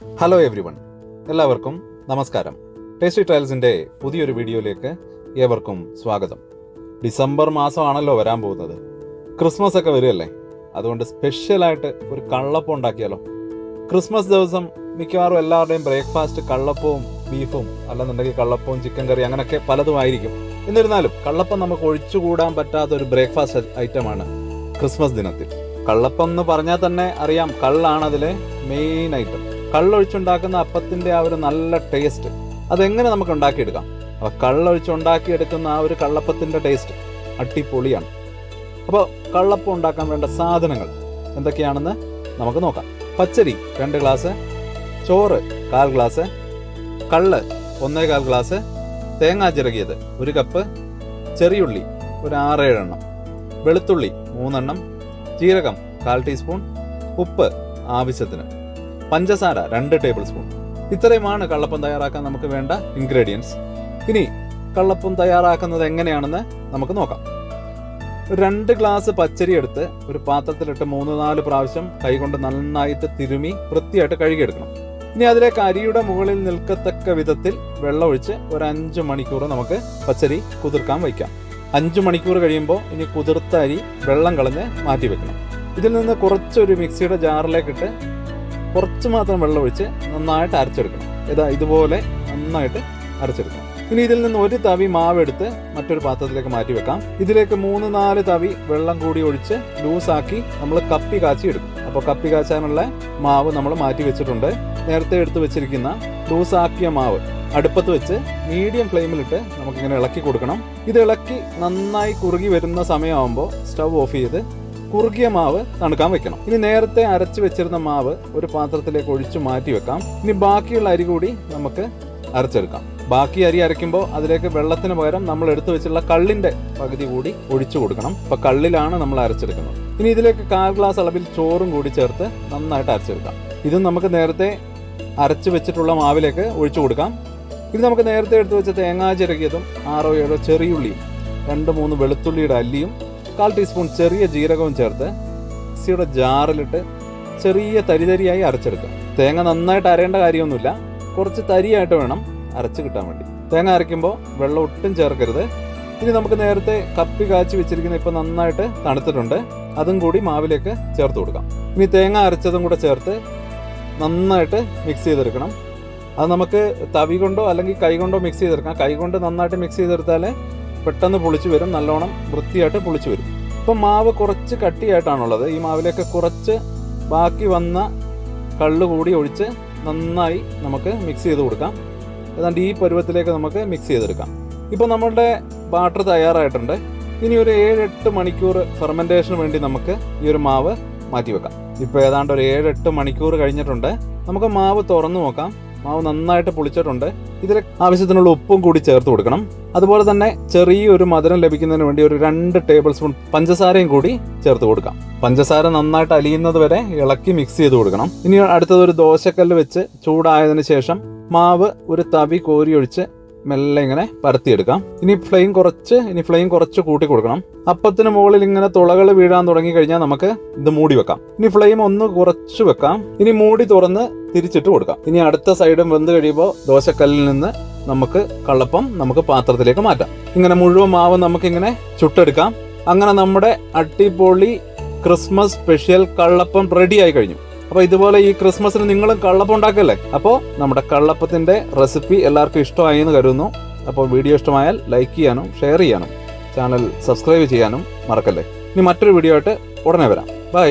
Hello every one എല്ലാവർക്കും നമസ്കാരം. Tasty ട്രയൽസിന്റെ പുതിയൊരു വീഡിയോയിലേക്ക് ഏവർക്കും സ്വാഗതം. ഡിസംബർ മാസമാണല്ലോ വരാൻ പോകുന്നത്. ക്രിസ്മസ് ഒക്കെ വരികയല്ലേ? അതുകൊണ്ട് സ്പെഷ്യലായിട്ട് ഒരു കള്ളപ്പം ഉണ്ടാക്കിയാലോ? ക്രിസ്മസ് ദിവസം മിക്കവാറും എല്ലാവരുടെയും ബ്രേക്ക്ഫാസ്റ്റ് കള്ളപ്പവും ബീഫും അല്ലെന്നുണ്ടെങ്കിൽ കള്ളപ്പവും ചിക്കൻ കറി അങ്ങനെയൊക്കെ പലതും ആയിരിക്കും. എന്നിരുന്നാലും കള്ളപ്പം നമുക്ക് ഒഴിച്ചുകൂടാൻ പറ്റാത്ത ഒരു ബ്രേക്ക്ഫാസ്റ്റ് ഐറ്റമാണ് ക്രിസ്മസ് ദിനത്തിൽ. കള്ളപ്പം എന്ന് പറഞ്ഞാൽ തന്നെ അറിയാം കള്ളാണതിലെ മെയിൻ ഐറ്റം കള്ളൊഴിച്ചുണ്ടാക്കുന്ന അപ്പത്തിന്റെ ആ ഒരു നല്ല ടേസ്റ്റ് അതെങ്ങനെ നമുക്ക് ഉണ്ടാക്കിയെടുക്കാം? അപ്പോൾ കള്ളൊഴിച്ചുണ്ടാക്കിയെടുക്കുന്ന ആ ഒരു കള്ളപ്പത്തിന്റെ ടേസ്റ്റ് അടിപൊളിയാണ്. അപ്പോൾ കള്ളപ്പം ഉണ്ടാക്കാൻ വേണ്ട സാധനങ്ങൾ എന്തൊക്കെയാണെന്ന് നമുക്ക് നോക്കാം. പച്ചരി രണ്ട് ഗ്ലാസ് ചോറ് കാൽ ഗ്ലാസ് കള്ള് ഒന്നേ കാൽ ഗ്ലാസ് തേങ്ങാ ചിറകിയത് ഒരു കപ്പ് ചെറിയുള്ളി ഒരു ആറേഴെണ്ണം വെളുത്തുള്ളി മൂന്നെണ്ണം ജീരകം കാൽ ടീസ്പൂൺ ഉപ്പ് ആവശ്യത്തിന്. പഞ്ചസാര രണ്ട് ടേബിൾ സ്പൂൺ. ഇത്രയുമാണ് കള്ളപ്പം തയ്യാറാക്കാൻ നമുക്ക് വേണ്ട ഇൻഗ്രീഡിയൻസ് ഇനി കള്ളപ്പം തയ്യാറാക്കുന്നത് എങ്ങനെയാണെന്ന് നമുക്ക് നോക്കാം. രണ്ട് ഗ്ലാസ് പച്ചരി എടുത്ത് ഒരു പാത്രത്തിലിട്ട് മൂന്ന് നാല് പ്രാവശ്യം കൈകൊണ്ട് നന്നായിട്ട് തിരുമി വൃത്തിയായിട്ട് കഴുകിയെടുക്കണം. ഇനി അതിലേക്ക് അരിയുടെ മുകളിൽ നിൽക്കത്തക്ക വിധത്തിൽ വെള്ളമൊഴിച്ച് ഒരു അഞ്ച് മണിക്കൂർ നമുക്ക് പച്ചരി കുതിർക്കാൻ വയ്ക്കാം. അഞ്ച് മണിക്കൂർ കഴിയുമ്പോൾ ഇനി കുതിർത്ത അരി വെള്ളം കളഞ്ഞ് മാറ്റി വെക്കണം. ഇതിൽ നിന്ന് കുറച്ചൊരു മിക്സിയുടെ ജാറിലേക്കിട്ട് കുറച്ച് മാത്രം വെള്ളം ഒഴിച്ച് നന്നായിട്ട് അരച്ചെടുക്കണം. ഇതാ ഇതുപോലെ നന്നായിട്ട് അരച്ചെടുക്കണം. ഇനി ഇതിൽ നിന്ന് ഒരു തവി മാവ് എടുത്ത് മറ്റൊരു പാത്രത്തിലേക്ക് മാറ്റി വെക്കാം. ഇതിലേക്ക് മൂന്ന് നാല് തവി വെള്ളം കൂടി ഒഴിച്ച് ലൂസാക്കി നമ്മൾ കപ്പി കാച്ചി എടുക്കും അപ്പോൾ കപ്പി കാച്ചാനുള്ള മാവ് നമ്മൾ മാറ്റി വെച്ചിട്ടുണ്ട്. നേരത്തെ എടുത്ത് വെച്ചിരിക്കുന്ന ലൂസാക്കിയ മാവ് അടുപ്പത്ത് വെച്ച് മീഡിയം ഫ്ലെയിമിലിട്ട് നമുക്കിങ്ങനെ ഇളക്കി കൊടുക്കണം. ഇത് ഇളക്കി നന്നായി കുറുകി വരുന്ന സമയമാകുമ്പോൾ സ്റ്റവ് ഓഫ് ചെയ്ത് കുറുകിയ മാവ് തണുക്കാൻ വെക്കണം. ഇനി നേരത്തെ അരച്ചു വെച്ചിരുന്ന മാവ് ഒരു പാത്രത്തിലേക്ക് ഒഴിച്ചു മാറ്റി വെക്കാം. ഇനി ബാക്കിയുള്ള അരി കൂടി നമുക്ക് അരച്ചെടുക്കാം. ബാക്കി അരി അരയ്ക്കുമ്പോൾ അതിലേക്ക് വെള്ളത്തിന് പകരം നമ്മൾ എടുത്തു വെച്ചിട്ടുള്ള കള്ളിന്റെ പകുതി കൂടി ഒഴിച്ചു കൊടുക്കണം. അപ്പൊ കള്ളിലാണ് നമ്മൾ അരച്ചെടുക്കുന്നത്. ഇനി ഇതിലേക്ക് കാൽ ഗ്ലാസ് അളവിൽ ചോറും കൂടി ചേർത്ത് നന്നായിട്ട് അരച്ചെടുക്കാം. ഇതും നമുക്ക് നേരത്തെ അരച്ചു വെച്ചിട്ടുള്ള മാവിലേക്ക് ഒഴിച്ചു കൊടുക്കാം. ഇത് നമുക്ക് നേരത്തെ എടുത്തു വെച്ച തേങ്ങാ ചിരകിയതും ആറോ ഏഴോ ചെറിയുള്ളിയും രണ്ട് മൂന്ന് വെളുത്തുള്ളിയുടെ അല്ലിയും കാൽ ടീസ്പൂൺ ചെറിയ ജീരകവും ചേർത്ത് മിക്സിയുടെ ജാറിലിട്ട് ചെറിയ തരിതരിയായി അരച്ചെടുക്കുക തേങ്ങ നന്നായിട്ട് അരയേണ്ട കാര്യമൊന്നുമില്ല. കുറച്ച് തരിയായിട്ട് വേണം അരച്ച് കിട്ടാൻ വേണ്ടി. തേങ്ങ അരയ്ക്കുമ്പോൾ വെള്ളം ഒട്ടും ചേർക്കരുത്. ഇനി നമുക്ക് നേരത്തെ കപ്പി കാച്ചി വെച്ചിരിക്കുന്ന ഇപ്പം നന്നായിട്ട് തണുത്തിട്ടുണ്ട്. അതും കൂടി മാവിലേക്ക് ചേർത്ത് കൊടുക്കാം. ഇനി തേങ്ങ അരച്ചതും കൂടെ ചേർത്ത് നന്നായിട്ട് മിക്സ് ചെയ്തെടുക്കണം. അത് നമുക്ക് തവി കൊണ്ടോ അല്ലെങ്കിൽ കൈ കൊണ്ടോ മിക്സ് ചെയ്തെടുക്കാം. കൈ കൊണ്ട് നന്നായിട്ട് മിക്സ് ചെയ്തെടുത്താൽ പെട്ടെന്ന് പൊളിച്ചു വരും നല്ലോണം വൃത്തിയായിട്ട് പൊളിച്ചു വരും. ഇപ്പം മാവ് കുറച്ച് കട്ടിയായിട്ടാണുള്ളത്. ഈ മാവിലേക്ക് കുറച്ച് ബാക്കി വന്ന കള്ള് കൂടി ഒഴിച്ച് നന്നായി നമുക്ക് മിക്സ് ചെയ്ത് കൊടുക്കാം. ഏതാണ്ട് ഈ പരുവത്തിലേക്ക് നമുക്ക് മിക്സ് ചെയ്തെടുക്കാം. ഇപ്പോൾ നമ്മളുടെ ബാറ്റർ തയ്യാറായിട്ടുണ്ട്. ഇനി ഒരു ഏഴെട്ട് മണിക്കൂർ ഫെർമെന്റേഷന് വേണ്ടി നമുക്ക് ഈ ഒരു മാവ് മാറ്റി വെക്കാം ഇപ്പോൾ ഏതാണ്ട് ഒരു ഏഴെട്ട് മണിക്കൂർ കഴിഞ്ഞിട്ടുണ്ട്. നമുക്ക് മാവ് തുറന്നു നോക്കാം. മാവ് നന്നായിട്ട് പുളിച്ചിട്ടുണ്ട്. ഇതിൽ ആവശ്യത്തിനുള്ള ഉപ്പും കൂടി ചേർത്ത് കൊടുക്കണം. അതുപോലെ തന്നെ ചെറിയൊരു മധുരം ലഭിക്കുന്നതിന് വേണ്ടി ഒരു രണ്ട് ടേബിൾ സ്പൂൺ പഞ്ചസാരയും കൂടി ചേർത്ത് കൊടുക്കാം. പഞ്ചസാര നന്നായിട്ട് അലിയുന്നത് വരെ ഇളക്കി മിക്സ് ചെയ്ത് കൊടുക്കണം. ഇനി അടുത്തത് ഒരു ദോശക്കല്ല് വെച്ച് ചൂടായതിനു ശേഷം മാവ് ഒരു തവി കോരി ഒഴിച്ച് മെല്ലെ ഇങ്ങനെ പരത്തിയെടുക്കാം. ഇനി ഫ്ലെയിം കുറച്ച് ഇനി ഫ്ലെയിം കുറച്ച് കൂട്ടി കൊടുക്കണം. അപ്പത്തിന് മുകളിൽ ഇങ്ങനെ തുളകൾ വീഴാൻ തുടങ്ങി കഴിഞ്ഞാൽ നമുക്ക് ഇത് മൂടി വെക്കാം. ഇനി ഫ്ലെയിം ഒന്ന് കുറച്ച് വെക്കാം. ഇനി മൂടി തുറന്ന് തിരിച്ചിട്ട് കൊടുക്കാം. ഇനി അടുത്ത സൈഡും വെന്ത് കഴിയുമ്പോൾ ദോശക്കല്ലിൽ നിന്ന് നമുക്ക് കള്ളപ്പം നമുക്ക് പാത്രത്തിലേക്ക് മാറ്റാം. ഇങ്ങനെ മുഴുവൻ മാവ് നമുക്കിങ്ങനെ ചുട്ടെടുക്കാം. അങ്ങനെ നമ്മുടെ അട്ടിപ്പൊളി ക്രിസ്മസ് സ്പെഷ്യൽ കള്ളപ്പം റെഡി ആയി കഴിഞ്ഞു. അപ്പൊ ഇതുപോലെ ഈ ക്രിസ്മസിന് നിങ്ങളും കള്ളപ്പം ഉണ്ടാക്കല്ലേ? അപ്പോൾ നമ്മുടെ കള്ളപ്പത്തിന്റെ റെസിപ്പി എല്ലാവർക്കും ഇഷ്ടമായി എന്ന് കരുതുന്നു. അപ്പോൾ വീഡിയോ ഇഷ്ടമായാൽ ലൈക്ക് ചെയ്യാനും ഷെയർ ചെയ്യാനും ചാനൽ സബ്സ്ക്രൈബ് ചെയ്യാനും മറക്കല്ലേ? ഇനി മറ്റൊരു വീഡിയോ ആയിട്ട് ഉടനെ വരാം. ബൈ.